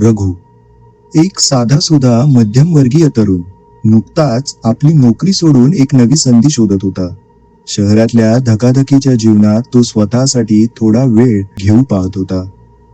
रघु. एक साधा सुद्धा मध्यमवर्गीय तरुण. नुकताच आपली नोकरी सोडून एक नवी संधी शोधत होता. शहरातल्या धकाधकीच्या जीवनात तो स्वतःसाठी थोडा वेळ घेऊ पाहत होता.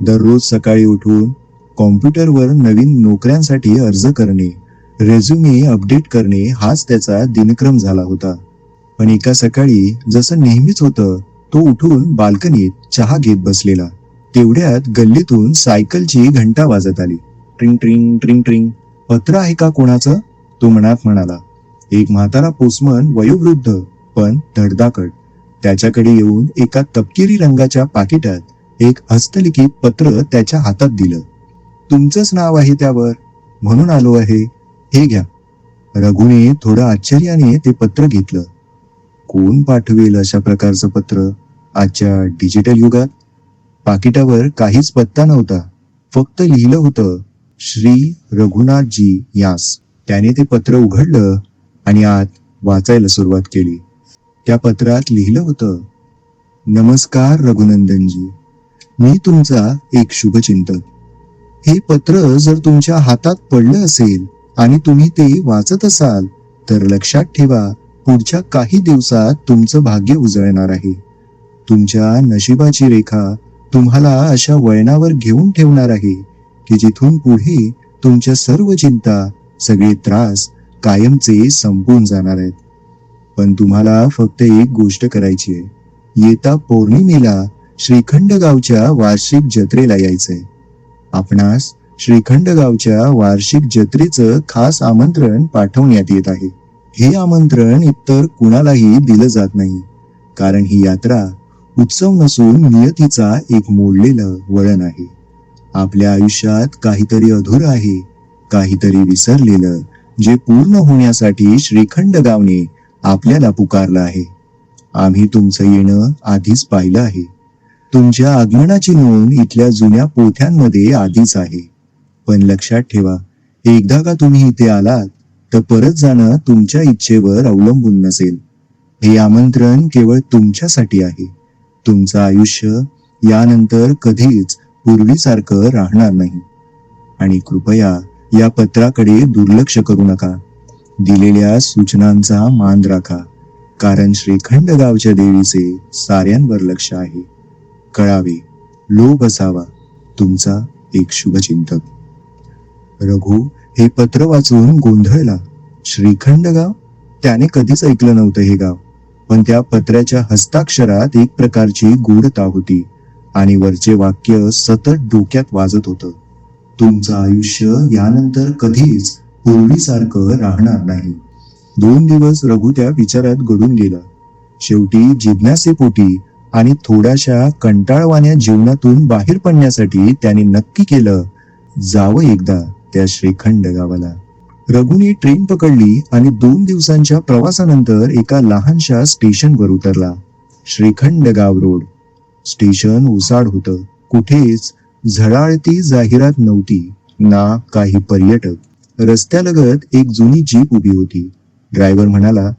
दररोज सकाळी उठून कॉम्प्युटरवर नवीन नोकऱ्यांसाठी अर्ज करणे रेझ्युमे अपडेट करणे हाच त्याचा दिनक्रम झाला होता. पण एका सकाळी जसं नेहमीच होतं तो उठून बाल्कनीत चहा घेत बसलेला. तेवढ्यात गल्लीतून सायकलची घंटा वाजत आली. ट्रिंग ट्रिंग ट्रिंग ट्रिंग. पत्र आहे का कोणाचं? तो मनात म्हणाला. एक म्हातारा पोस्टमन वयोवृद्ध पण धडधाकट. त्याच्याकडे येऊन एका तपकिरी रंगाच्या पाकिटात एक हस्तलिखित पत्र त्याच्या हातात दिलं. तुमचंच नाव आहे त्यावर? म्हणून आलो आहे. हे घ्या. रघुने थोडं आश्चर्याने ते पत्र घेतलं. कोण पाठवेल अशा प्रकारचं पत्र? आजच्या डिजिटल युगात? पाकिटावर काहीच पत्ता नव्हता. फक्त लिहिलं होतं श्री रघुनाथजी यास. त्याने ते पत्र उघडलं आणि आत वाचायला सुरुवात केली. त्या पत्रात लिहिलं होतं नमस्कार रघुनंदनजी मी तुमचा एक शुभचिंतक. हे पत्र जर तुमच्या हातात पडलं असेल आणि तुम्ही ते वाचत असाल तर लक्षात ठेवा पुढच्या काही दिवसात तुमचं भाग्य उजळणार आहे. तुमच्या नशिबाची रेखा तुम्हाला अशा वळणावर घेऊन ठेवणार आहे की जिथून पुढे तुमच्या सर्व चिंता सगळे त्रास कायमचे संपून जाणार आहेत. पण तुम्हाला फक्त एक गोष्ट करायची आहे. येता पौर्णिमेला श्रीखंड गावच्या वार्षिक जत्रेला यायचंय. आपणास श्रीखंड गावच्या वार्षिक जत्रेचं खास आमंत्रण पाठवण्यात येत आहे. हे आमंत्रण इतर कुणालाही दिलं जात नाही कारण ही यात्रा उत्सव नसून नियतीचा एक मोडलेलं वळण आहे. आपल्या आयुष्यात काहीतरी अधुर आहे काहीतरी विसरलेलं जे पूर्ण होण्यासाठी श्रीखंड गावने आपल्याला पुकारलं आहे. आम्ही तुमचं येणं आधीच पाहिलं आहे. तुमच्या आगमनाची नोंद इथल्या जुन्या पोथ्यांमध्ये आधीच आहे. पण लक्षात ठेवा एकदा का तुम्ही इथे आलात तर परत जाणं तुमच्या इच्छेवर अवलंबून नसेल. हे आमंत्रण केवळ तुमच्यासाठी आहे. तुमचं आयुष्य यानंतर कधीच पूर्वीसारखं राहणार नाही. आणि कृपया या पत्राकडे दुर्लक्ष करू नका. दिलेल्या सूचनांचा मान राखा. कारण श्रीखंड गावच्या देवीचे साऱ्यांवर लक्ष आहे. कळावे. लोभ असावा. तुमचा एक शुभचिंतक. रघु हे पत्र वाचून गोंधळला. श्रीखंड गाव? त्याने कधीच ऐकलं नव्हतं हे गाव. पण त्या पत्राच्या हस्ताक्षरात एक प्रकारची गूढता होती आणि वरचे वाक्य सतत डोक्यात वाजत होतं. तुमचं आयुष्य यानंतर कधीच पूर्वीसारखं राहणार नाही. दोन दिवस रघु त्या विचारात गडून गेला. शेवटी जिज्ञासेपोटी आणि थोड्याशा कंटाळवाण्या जीवनातून बाहेर पडण्यासाठी त्याने नक्की केलं जावं एकदा त्या श्रीखंड गावाला. रघुने ट्रेन पकडली आणि दोन दिवसांच्या प्रवासानंतर एका लहानशा स्टेशनवर उतरला. श्रीखंड गाव रोड. स्टेशन उसाड होतं. कुठेच झळाळती जाहिरात नव्हती. ना काही पर्यटक. रस्त्यालगत एक जुनी जीप उभी होती. ड्रायव्हर म्हणाला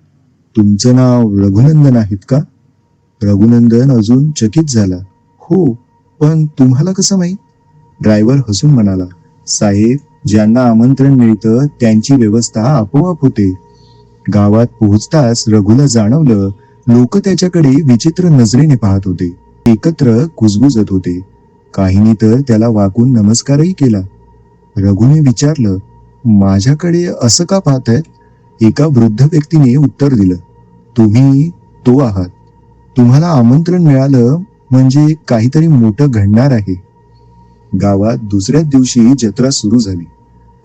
तुमचं नाव रघुनंदन आहेत का? रघुनंदन अजून चकित झाला हो पण तुम्हाला कसं माहीत? ड्रायव्हर हसून म्हणाला साहेब ज्यांना आमंत्रण मिळतं त्यांची व्यवस्था आपोआप होते. गावात पोहोचताच रघुला जाणवलं लोक त्याच्याकडे विचित्र नजरेने पाहत होते. एकत्र कुजबुजत होते. काहींनी तर त्याला वाकून नमस्कारही केला. रघुने विचारलं माझ्याकडे असं का पाहतायत एका वृद्ध व्यक्तीने उत्तर दिलं तुम्ही तो आहात. तुम्हाला आमंत्रण मिळालं म्हणजे काहीतरी मोठं घडणार आहे. गावात दुसऱ्याच दिवशी जत्रा सुरू झाली.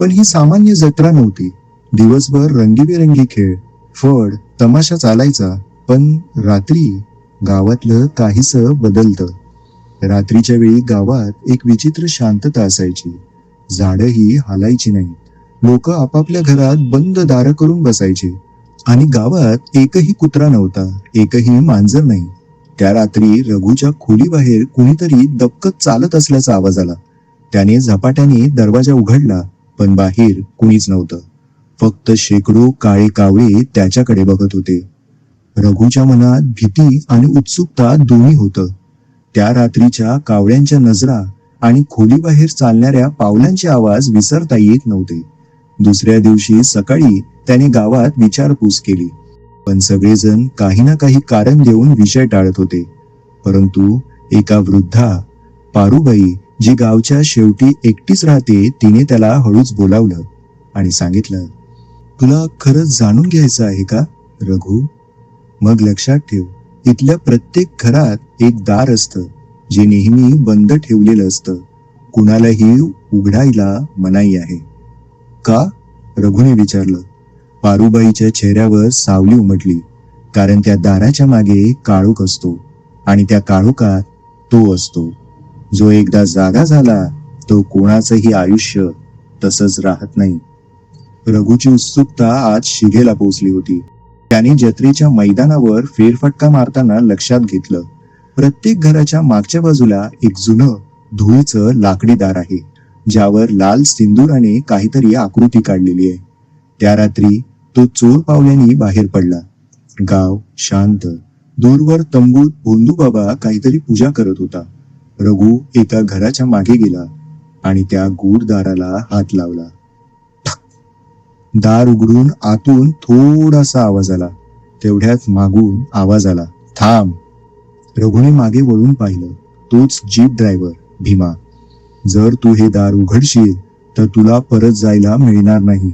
पण ही सामान्य जत्रा नव्हती. दिवसभर रंगीबेरंगी खेळ फड तमाशा चालायचा पण रात्री गावातलं काहीस बदलतं. रात्रीच्या वेळी गावात एक विचित्र शांतता असायची. झाडही हालायची नाही लोक आपापल्या घरात बंद दार करून बसायचे. आणि गावात एकही कुत्रा नव्हता एकही मांजर नाही. त्या रात्री रघुच्या खोलीबाहेर कुणीतरी दबकत चालत असल्याचा आवाज आला. त्याने झपाट्याने दरवाजा उघडला पण बाहेर कुणीच नव्हतं. फक्त शेकडो काळे कावळे त्याच्याकडे बघत होते. रघुच्या मनात भीती आणि उत्सुकता दोन्ही होतं. त्या रात्रीच्या कावळ्यांच्या नजरा आणि खोलीबाहेर चालणाऱ्या पावलांचे आवाज विसरता येत नव्हते. दुसऱ्या दिवशी सकाळी त्याने गावात विचारपूस केली. पण सगळेजण काही ना काही कारण देऊन विषय टाळत होते. परंतु एका वृद्धा पारुबाई जी गावच्या शेवटी एकटीच राहते तिने त्याला हळूच बोलावलं आणि सांगितलं तुला खरंच जाणून घ्यायचं आहे का रघु? मग लक्षात ठेव इथल्या प्रत्येक घरात एक दार असतं जे नेहमी बंद ठेवलेलं असतं. कुणालाही उघडायला मनाई आहे. का? रघुने विचारलं. पारुबाईच्या चेहऱ्यावर सावली उमटली कारण त्या दाराच्या मागे काळोख असतो आणि त्या काळोखात तो असतो. जो एकदा जागा झाला तो कोणाचंही आयुष्य तसंच राहत नाही. रघुची उत्सुकता आज शिगेला पोचली होती. त्याने जत्रेच्या मैदानावर फेरफटका मारताना लक्षात घेतलं. प्रत्येक घराच्या मागच्या बाजूला एक जुनं धुळीचं लाकडी दार आहे ज्यावर लाल सिंदुराने काहीतरी आकृती काढलेली आहे. त्या रात्री तो चोर पावल्याने बाहेर पडला. गाव शांत. दूरवर तंबूत भोंदू बाबा काहीतरी पूजा करत होता. रघु एका घराच्या मागे गेला आणि त्या गूढ दाराला हात लावला. दार उघडून आतून थोडासा आवाज आला. तेवढ्यात मागून आवाज आला. थांब. रघुने मागे वळून पाहिलं. तोच जीप ड्रायव्हर भीमा. जर तू हे दार उघडशील तर तुला परत जायला मिळणार नाही.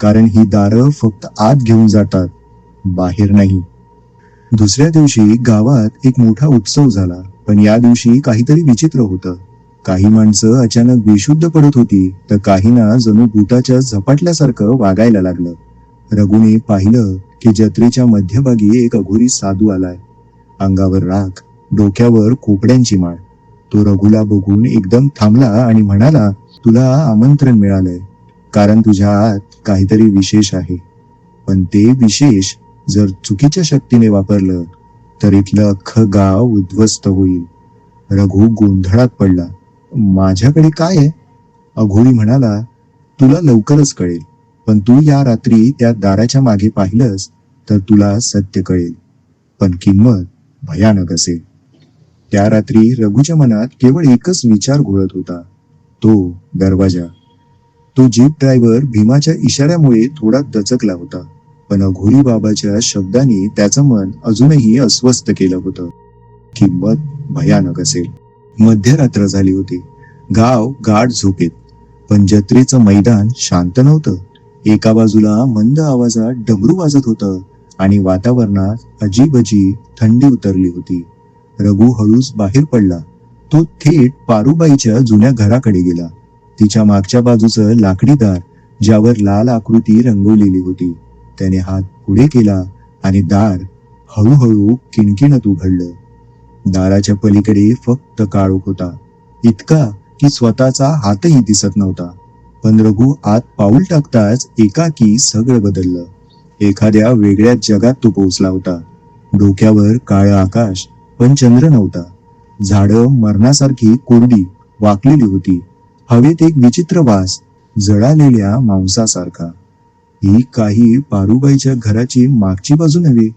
कारण ही दारं फक्त आत घेऊन जातात बाहेर नाही. दुसऱ्या दिवशी गावात एक मोठा उत्सव झाला. पण या दिवशी काहीतरी विचित्र होतं. काही माणसं अचानक बेशुद्ध पडत होती तर काहींना जणू भूताच्या झपाटल्यासारखं वागायला लागलं. रघुने पाहिलं की जत्रेच्या मध्यभागी एक अघोरी साधू आलाय. अंगावर राख डोक्यावर खोपड्यांची माळ. तो रघुला बघून एकदम थांबला आणि म्हणाला तुला आमंत्रण मिळालंय. कारण तुझ्या आत काहीतरी विशेष आहे. पण ते विशेष जर चुकीच्या शक्तीने वापरलं तर इथलं अख्खं गाव उद्ध्वस्त होईल. रघु गोंधळात पडला. माझ्याकडे काय आहे? अघोरी म्हणाला तुला लवकरच कळेल. पण तू या रात्री त्या दाराच्या मागे पाहिलंस तर तुला सत्य कळेल. पण किंमत भयानक असेल. त्या रात्री रघुच्या मनात केवळ एकच विचार घोळत होता. तो दरवाजा. तो जीप ड्रायव्हर भीमाच्या इशाऱ्यामुळे थोडा दचकला होता. पण अघोरी बाबाच्या शब्दाने त्याचं मन अजूनही अस्वस्थ केलं होतं. किंमत भयानक असेल. मध्यरात्र झाली होती. गाव गाढ झोपेत. पण जत्रेचं मैदान शांत नव्हतं. एका बाजूला मंद आवाजात डमरू वाजत होतं आणि वातावरणात अजीब अजीब थंडी उतरली होती. रघु हळूच बाहेर पडला. तो थेट पारुबाईच्या जुन्या घराकडे गेला. तिच्या मागच्या बाजूचं लाकडी दार ज्यावर लाल आकृती रंगवलेली होती. त्याने हात पुढे केला आणि दार हळूहळू किणकिणत उघडलं. दाराच्या पलीकडे फक्त काळोख होता. इतका की स्वतःचा हातही दिसत नव्हता. पण रघु आत पाऊल टाकताच एकाकी सगळं बदललं. एखाद्या वेगळ्या जगात तो पोहोचला होता. डोक्यावर काळं आकाश पण चंद्र नव्हता. झाडं मरणासारखी कोरडी वाकलेली होती. हवेत एक विचित्र वास जळालेल्या मांसासारखा. ही काही पारुबाईच्या घराची मागची बाजू नव्हे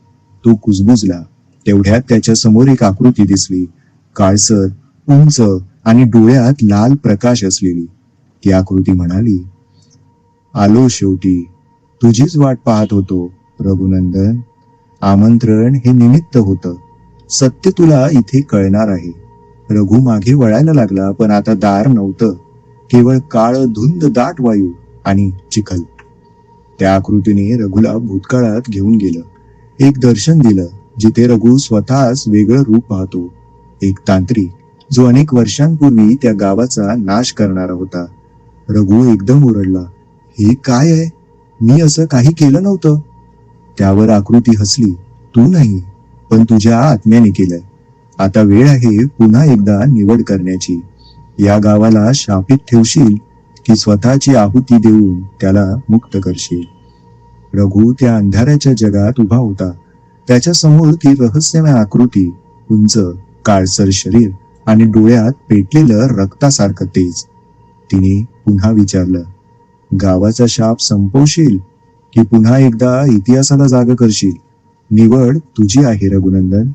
तो कुजबुजला. तेवढ्यात त्याच्यासमोर एक आकृती दिसली. काळसर उंच आणि डोळ्यात लाल प्रकाश असलेली. ती आकृती म्हणाली आलो शेवटी. तुझीच वाट पाहत होतो रघुनंदन. आमंत्रण हे निमित्त होतं. सत्य तुला इथे कळणार आहे. रघु मागे वळायला लागला पण आता दार नव्हतं. केवळ काळ धुंद दाट वायू आणि चिखल. त्या आकृतीने रघुला भूतकाळात घेऊन गेलं. एक दर्शन दिलं जिथे रघु स्वतःच वेगळं रूप पाहतो. एक तांत्रिक जो अनेक वर्षांपूर्वी त्या गावाचा नाश करणारा होता. रघु एकदम ओरडला हे काय आहे? मी असं काही केलं नव्हतं. त्यावर आकृती हसली तू नाही पण तुझ्या आत्म्याने केलंय आता वेळ आहे पुन्हा एकदा निवड करण्याची. या गावाला शापित ठेवशील की स्वतःची आहुती देऊन त्याला मुक्त करशील. रघु त्या अंधाराच्या जगात उभा होता. त्याच्यासमोर ती रहस्यमय आकृती उंच काळसर शरीर आणि डोळ्यात पेटलेलं रक्तासारखं तेज. तिने पुन्हा विचारलं गावाचा शाप संपवशील की पुन्हा एकदा इतिहासाला जाग करशील? निवड तुझी आहे रघुनंदन.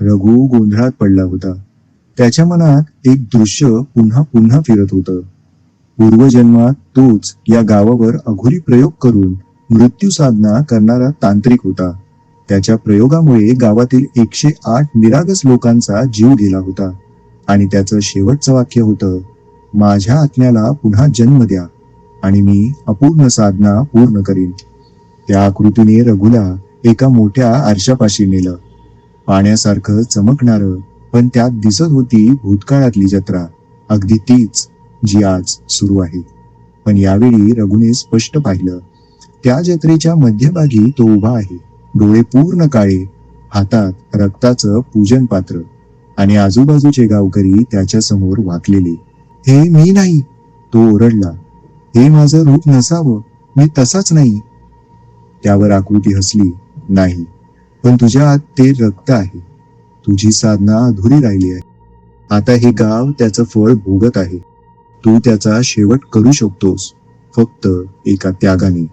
रघु गोंधळात पडला होता. त्याच्या मनात एक दृश्य पुन्हा पुन्हा फिरत होतं. पूर्वजन्मात तोच या गावावर अघोरी प्रयोग करून मृत्यू साधना करणारा तांत्रिक होता. त्याच्या प्रयोगामुळे गावातील एकशे आठ निरागस लोकांचा जीव गेला होता. आणि त्याचं शेवटचं वाक्य होतं माझ्या आत्म्याला पुन्हा जन्म द्या आणि मी अपूर्ण साधना पूर्ण करीन. त्या आकृतीने रघुला एका मोठ्या आरशापाशी नेलं. पाण्यासारखं चमकणारं पण त्यात दिसत होती भूतकाळातली जत्रा. अगदी तीच जी आज सुरू आहे. पण यावेळी रघुने स्पष्ट पाहिलं त्या जत्रेच्या मध्यभागी तो उभा आहे. डोळे पूर्ण काळे हातात रक्ताचं पूजन पात्र आणि आजूबाजूचे गावकरी त्याच्यासमोर वाकलेले. हे मी नाही तो ओरडला. हे माझं रूप नसावं मी तसाच नाही. त्यावर आकृती हसली. नाही पण तुझ्या आत ते रक्त आहे. तुझी साधना अधुरी राहिली आहे. आता हे गाव त्याचं फळ भोगत आहे. तू त्याचा शेवट करू शकतोस फक्त एका त्यागाने.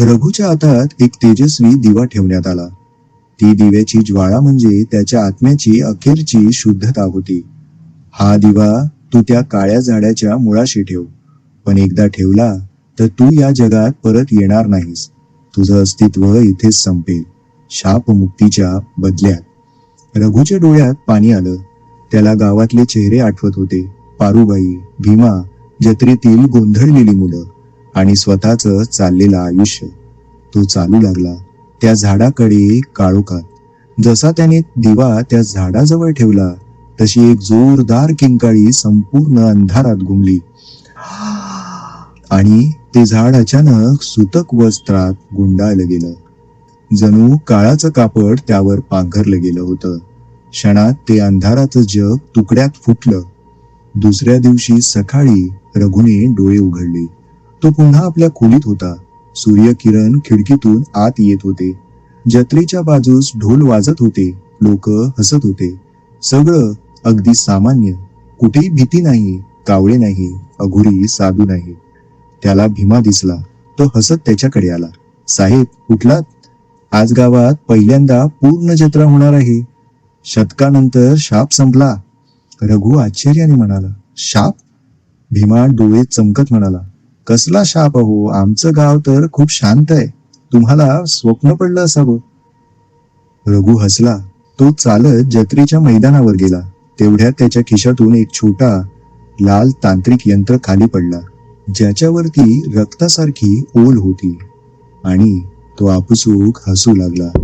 रघुच्या हातात एक तेजस्वी दिवा ठेवण्यात आला. ती दिव्याची ज्वाळा म्हणजे त्याच्या आत्म्याची अखेरची शुद्धता होती. हा दिवा तू त्या काळ्या झाडाच्या मुळाशी ठेव. पण एकदा ठेवला तर तू या जगात परत येणार नाहीस. तुझं अस्तित्व इथेच संपेल शापमुक्तीच्या बदल्यात. रघुच्या डोळ्यात पाणी आलं. त्याला गावातले चेहरे आठवत होते. पारुबाई भीमा जत्रेतील गोंधळलेली मुलं आणि स्वतःच चाललेलं आयुष्य. तो चालू लागला त्या झाडाकडे काळोखात. जसा त्याने दिवा त्या झाडाजवळ ठेवला तशी एक जोरदार किंकाळी संपूर्ण अंधारात घुमली. आणि ते झाड अचानक सुतक वस्त्रात गुंडाळलं गेलं. जणू काळाचं कापड त्यावर पांघरलं गेलं होतं. क्षणात ते अंधाराचं जग तुकड्यात फुटलं. दुसऱ्या दिवशी सकाळी रघुने डोळे उघडले. तो पुन्हा आपल्या खोलीत होता. सूर्यकिरण खिडकीतून आत येत होते. जत्रेच्या बाजूस ढोल वाजत होते. लोक हसत होते. सगळं अगदी सामान्य. कुठेही भीती नाही कावळे नाही अघोरी साधू नाही. त्याला भीमा दिसला. तो हसत त्याच्याकडे आला. साहेब उठलात? आज गावात पहिल्यांदा पूर्ण जत्रा होणार आहे. शतकानंतर शाप संपला. रघु आश्चर्याने म्हणाला शाप? भीमा डोळे चमकत म्हणाला कसला शाप अहो? आमचं गाव तर खूप शांत आहे. तुम्हाला स्वप्न पडलं असावं. रघु हसला. तो चालत जत्रेच्या मैदानावर गेला. तेवढ्यात त्याच्या खिशातून एक छोटा लाल तांत्रिक यंत्र खाली पडला. ज्याच्यावरती रक्तासारखी ओल होती आणि तो आपसूक हसू लागला.